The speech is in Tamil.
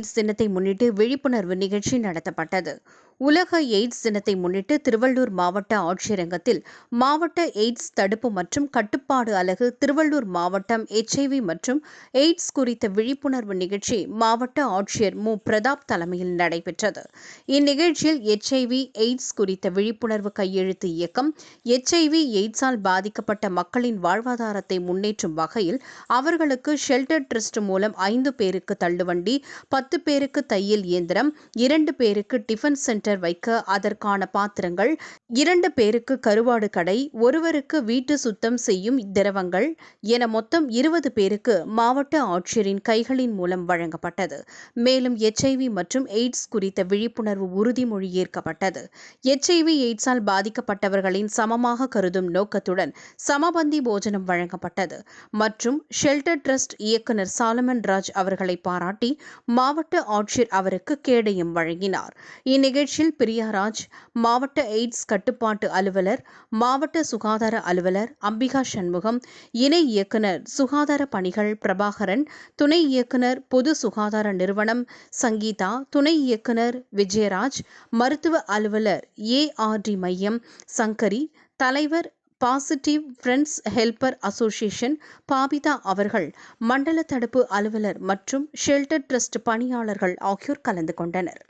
தினத்தை முன்னிட்டு விழிப்புணர்வு நிகழ்ச்சி நடத்தப்பட்டது. உலக எய்ட்ஸ் தினத்தை முன்னிட்டு திருவள்ளூர் மாவட்ட ஆட்சியரங்கத்தில் மாவட்ட எய்ட்ஸ் தடுப்பு மற்றும் கட்டுப்பாடு அலகு திருவள்ளூர் மாவட்டம் எச்ஐவி மற்றும் எய்ட்ஸ் குறித்த விழிப்புணர்வு நிகழ்ச்சி மாவட்ட ஆட்சியர் மு. பிரதாப் தலைமையில் நடைபெற்றது. இந்நிகழ்ச்சியில் எச்ஐவி எய்ட்ஸ் குறித்த விழிப்புணர்வு கையெழுத்து இயக்கம் எச்ஐவி எய்ட்ஸால் பாதிக்கப்பட்ட மக்களின் வாழ்வாதாரத்தை முன்னேற்றும் வகையில் அவர்களுக்கு ஷெல்டர் ட்ரஸ்ட் மூலம் ஐந்து பேருக்கு தள்ளுவண்டி பத்து பேருக்கு தையல் இயந்திரம் இரண்டு பேருக்கு டிஃபன் சென்டர் வைக்க அதற்கான பாத்திரங்கள். இரண்டு பேருக்கு கருவாடு கடை ஒருவருக்கு வீட்டு சுத்தம் செய்யும் திரவங்கள் என மொத்தம் இருபது பேருக்கு மாவட்ட ஆட்சியரின் கைகளின் மூலம் வழங்கப்பட்டது. மேலும் எச்ஐவி மற்றும் எய்ட்ஸ் குறித்த விழிப்புணர்வு உறுதிமொழி ஏற்கப்பட்டது. எச்ஐவி எய்ட்ஸால் பாதிக்கப்பட்டவர்களின் சமமாக கருதும் நோக்கத்துடன் சமபந்தி போஜனம் வழங்கப்பட்டது. மற்றும் ஷெல்டர் ட்ரஸ்ட் இயக்குநர் சாலமன் ராஜ் அவர்களை பாராட்டி மாவட்ட ஆட்சியர் அவருக்கு கேடயம் வழங்கினார். நிகழ்ச்சியில் பிரியாராஜ் மாவட்ட எய்ட்ஸ் கட்டுப்பாட்டு அலுவலர் மாவட்ட சுகாதார அலுவலர் அம்பிகா சண்முகம் இணை இயக்குனர் சுகாதார பணிகள் பிரபாகரன் துணை இயக்குனர் பொது சுகாதார நிறுவனம் சங்கீதா துணை இயக்குனர் விஜயராஜ் மருத்துவ அலுவலர் ஏஆர்டி மையம் சங்கரி தலைவர் positive friends helper association Babita அவர்கள் மண்டல தடுப்பு அலுவலர் மற்றும் ஷெல்டர் ட்ரஸ்ட் பணியாளர்கள் ஆகியோர் கலந்து கொண்டனர்.